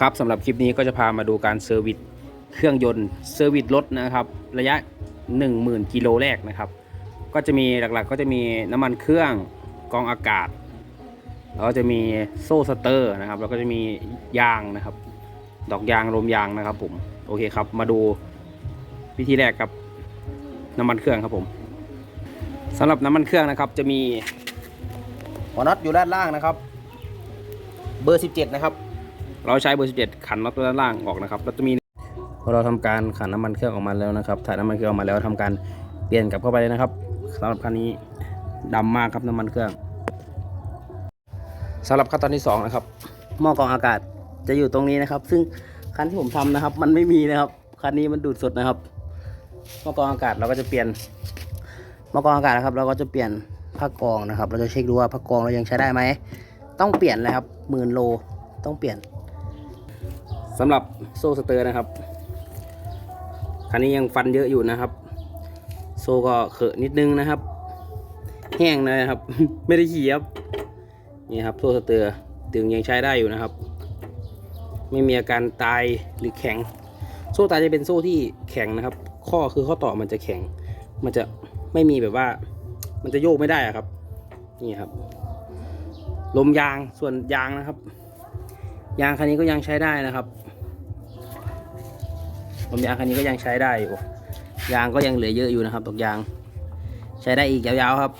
ครับสำหรับคลิปนี้ก็จะพามาดูการเซอร์วิสเครื่องยนต์เซอร์วิสรถนะครับระยะ 10,000 กิโลแรกนะครับ ก็จะมีหลักๆก็จะมีน้ำมันเครื่องกองอากาศ แล้วก็จะมีโซ่สเตอร์นะครับ แล้วก็จะมียางนะครับ ดอกยางลมยางนะครับผมโอเคครับ มาดูวิธีแรกกับน้ำมันเครื่องครับผมสำหรับน้ำมันเครื่องนะครับ จะมีหัวน็อตอยู่ด้านล่างนะครับ เบอร์ 17 นะครับ เราใช้เบอร์ 17 ขันน็อตด้านล่างออกนะครับแล้วจะมีพอเราทำการขันน้ำมันเครื่องออกมาแล้วนะครับถ่ายน้ำมันเครื่องออกมาแล้วทำการเปลี่ยนกลับเข้าไปเลยนะครับสำหรับคันนี้ดำมากครับน้ำมันเครื่องสำหรับขั้นตอนที่สองนะครับหม้อกรองอากาศจะอยู่ตรงนี้นะครับ ซึ่งคันที่ผมทำนะครับ มันไม่มีนะครับคันนี้มันดูดสุดนะครับหม้อกรองอากาศเราก็จะเปลี่ยนหม้อกรองอากาศนะครับเราก็จะเปลี่ยนผ้ากรองนะครับ เราจะเช็คดูว่าผ้ากรองเรายังใช้ได้ไหมต้องเปลี่ยนเลยครับหมื่นโลต้องเปลี่ยน สำหรับโซ่สเตอร์นะครับคันนี้ยังฟันเยอะอยู่นะครับ โซ่ก็เขอะนิดนึงนะครับ แห้งนะครับ ไม่ได้ขี่ครับนี่ครับโซ่สเตอร์ตึงยังใช้ได้อยู่นะครับ ไม่มีอาการตายหรือแข็ง โซ่ตายจะเป็นโซ่ที่แข็งนะครับ ข้อคือข้อต่อมันจะแข็ง มันจะไม่มีแบบว่า มันจะโยกไม่ได้ครับ นี่ครับลมยางส่วนยางนะครับ ยางคันนี้ก็ยังใช้ได้นะครับผมยางคันนี้ก็ยังใช้ได้อยู่ยางก็ยังเหลือเยอะอยู่นะครับตกยาง ใช้ได้อีกยาวๆครับ